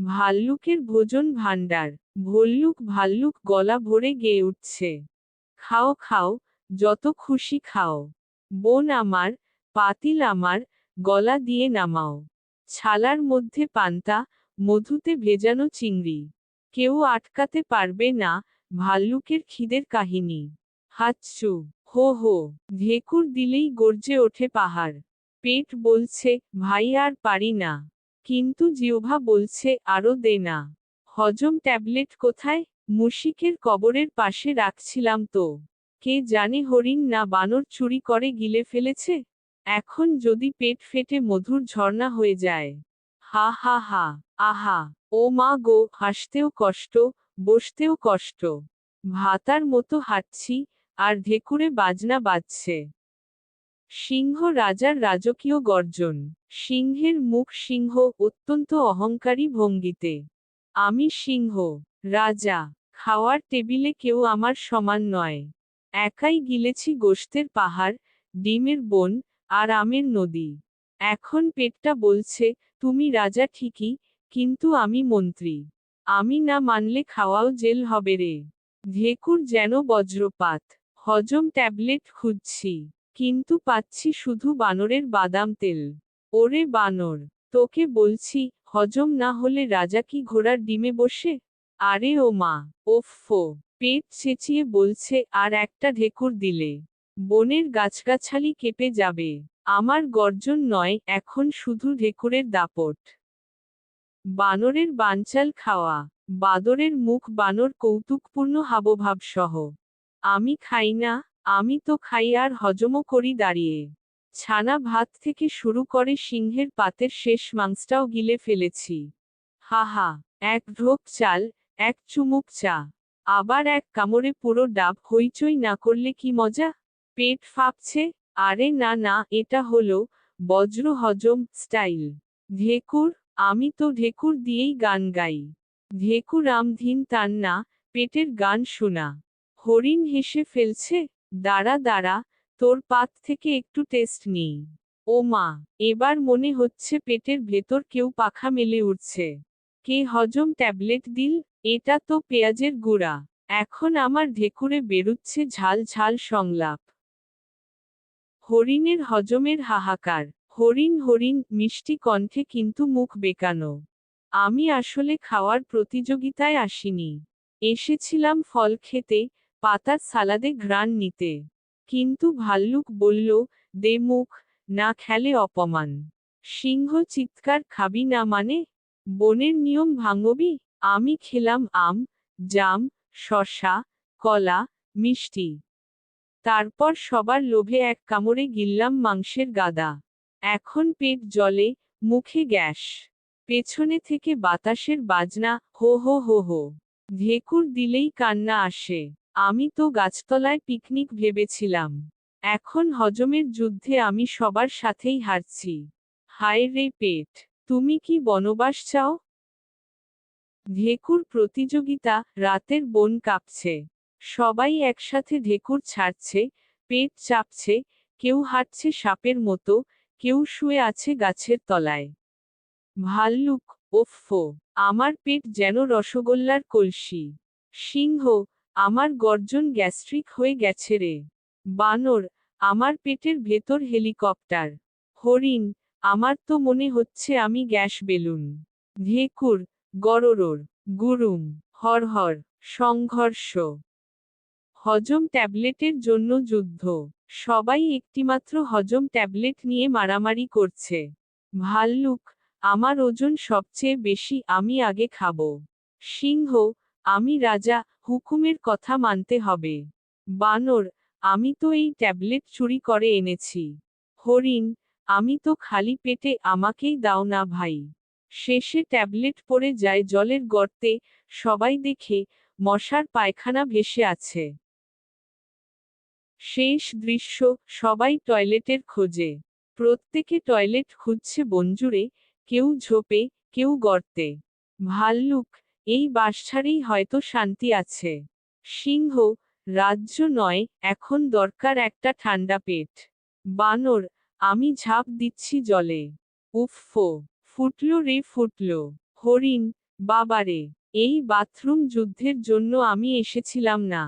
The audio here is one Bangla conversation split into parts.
ভাল্লুকের ভোজন ভাণ্ডার। ভল্লুক ভাল্লুক গলা ভরে গেয়ে উঠছে। খাও খাও, যত খুশি খাও। বোন আমার, পাতিল আমার, গলা দিয়ে নামাও। ছালার মধ্যে পান্তা, মধুতে ভেজানো চিংড়ি। কেউ আটকাতে পারবে না ভাল্লুকের খিদের কাহিনী। হাচ্ছু, হো হো, ঢেকুর দিলেই গর্জে ওঠে পাহাড়। পেট বলছে, ভাই, আর পারি না। কিন্তু জিহ্বা বলছে, আরও দে না। হজম ট্যাবলেট কোথায়? মুশিকের কবরের পাশে রাখছিলাম তো। কে জানে হরিণ না বানর চুরি করে গিলে ফেলেছে? এখন যদি পেট ফেটে মধুর ঝর্ণা হয়ে যায়। হা হা হা, আহা, ও মা গো, হাসতেও কষ্ট, বসতেও কষ্ট। ভাতার মতো হাঁটছি, আর ঢেকুরে বাজনা বাজছে। সিংহ রাজার রাজকীয় গর্জন। সিংহের মুখ সিংহ অত্যন্ত অহংকারী ভঙ্গিতে। আমি সিংহ, রাজা, খাওয়ার টেবিলে কেউ আমার সমান নয়। একাই গিলেছি গোস্তের পাহাড়, ডিমের বন আর আমের নদী। এখন পেটটা বলছে, তুমি রাজা ঠিকই, কিন্তু আমি মন্ত্রী। আমি না মানলে খাওয়াও জেল হবে রে। ঢেকুর যেন বজ্রপাত। হজম ট্যাবলেট খুঁজছি, কিন্তু পাচ্ছি শুধু বানরের বাদাম তেল। ওরে বানর, তোকে বলছি, হজম না হলে রাজা কি ঘোড়ার ডিমে বসে? আরে ও মা, ওফো পেট চেঁচিয়ে বলছে, আর একটা ঢেকুর দিলে। বনের গাছগাছালি কেঁপে যাবে। আমার গর্জন নয়, এখন শুধু ঢেকুরের দাপট। বানরের বানচাল খাওয়া। বাদরের মুখ বানর কৌতুকপূর্ণ হাবভাব সহ আমি খাই না, আমি তো খাই আর হজমও করি দাঁড়িয়ে। ছানা ভাত থেকে শুরু করে সিংহের পাতের শেষ মাংসটাও গিলে ফেলেছি। হা হা এক ঢোক চাল, এক চুমুক চা, আবার এক কামড়ে পুরো ডাব হইচই না করলে কি মজা? পেট ফাঁপছে? আরে না না, এটা হলো বজ্র হজম স্টাইল। ঢেকুর, আমি তো ঢেকুর দিয়েই গান গাই। ঢেকুর আমধীন তার না পেটের গান শোনা। হরিণ হেসে ফেলছে? দাঁড়া দাঁড়া তোর পাত থেকে একটু টেস্ট নিই। ও মা, এবার মনে হচ্ছে পেটের ভেতর কেউ পাখা মেলে উঠছে কে হজম ট্যাবলেট দিল? এটা তো পেঁয়াজের গুঁড়া। এখন আমার ঢেকুরে বেরুচ্ছে ঝাল ঝাল সংলাপ। হরিণের হজমের হাহাকার। হরিণ হরিণ, মিষ্টি কণ্ঠে কিন্তু মুখ বেকানো। আমি আসলে খাওয়ার প্রতিযোগিতায় আসিনি। এসেছিলাম ফল খেতে, পাতার সালাদে ঘ্রাণ নিতে। কিন্তু ভাল্লুক বলল, দে মুখ, না খেলে অপমান। সিংহ চিৎকার খাবি না মানে? বনের নিয়ম ভাঙবি? আমি খেলাম আম, জাম শশা কলা, মিষ্টি। তারপর সবার লোভে এক কামড়ে গিললাম মাংসের গাদা। এখন পেট জলে মুখে গ্যাস। পেছনে থেকে বাতাসের বাজনা, হো হো হো হো। ঢেকুর দিলেই কান্না আসে। আমি তো গাছতলায় পিকনিক ভেবেছিলাম। এখন হজমের যুদ্ধে আমি সবার সাথেই হারছি। হায় রে পেট, তুমি কি বনবাস চাও? ঢেকুর প্রতিযোগিতা রাতের বন কাঁপছে। সবাই একসাথে ঢেকুর ছাড়ছে, পেট চাপছে, কেউ হাঁটছে সাপের মতো, কেউ শুয়ে আছে গাছের তলায়। ভাল্লুক ওফো আমার পেট যেন রসগোল্লার কলসি। সিংহ আমার গর্জন গ্যাস্ট্রিক হয়ে গেছে রে। বানর, আমার পেটের ভেতর হেলিকপ্টার। হরিণ, আমার তো মনে হচ্ছে আমি গ্যাস বেলুন। ঢেকুর গররর, গুরুম, হরহর, সংঘর্ষ। হজম ট্যাবলেটের জন্য যুদ্ধ। সবাই একটিমাত্র হজম ট্যাবলেট নিয়ে মারামারি করছে। ভাল্লুক, আমার ওজন সবচেয়ে বেশি, আমি আগে খাব। সিংহ আমি রাজা, হুকুমের কথা মানতে হবে। বানর, আমি তো এই ট্যাবলেট চুরি করে এনেছি। হরিণ, আমি তো খালি পেটে আমাকেই দাও না ভাই। শেষে ট্যাবলেট পড়ে যায় জলের গর্তে, সবাই দেখে মশার পায়খানা ভেসে আছে। শেষ দৃশ্য, সবাই টয়লেটের খোঁজে। প্রত্যেকে টয়লেট খুঁজছে বঞ্জুরে কেউ ঝোপে, কেউ গর্তে। ভাল্লুক এই বাসছাড়েই হয়তো শান্তি আছে। সিংহ, রাজ্য নয়, এখন দরকার একটা ঠান্ডা পেট। বানর, আমি ঝাঁপ দিচ্ছি জলে। উফফো ফুটলো রে ফুটলো। হরিণ বাবারে এই বাথরুম যুদ্ধের জন্য আমি এসেছিলাম না।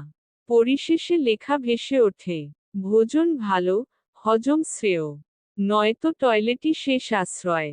পরিশেষে লেখা ভেসে ওঠে, ভোজন ভালো, হজম শ্রেয়। নয়তো টয়লেটই শেষ আশ্রয়।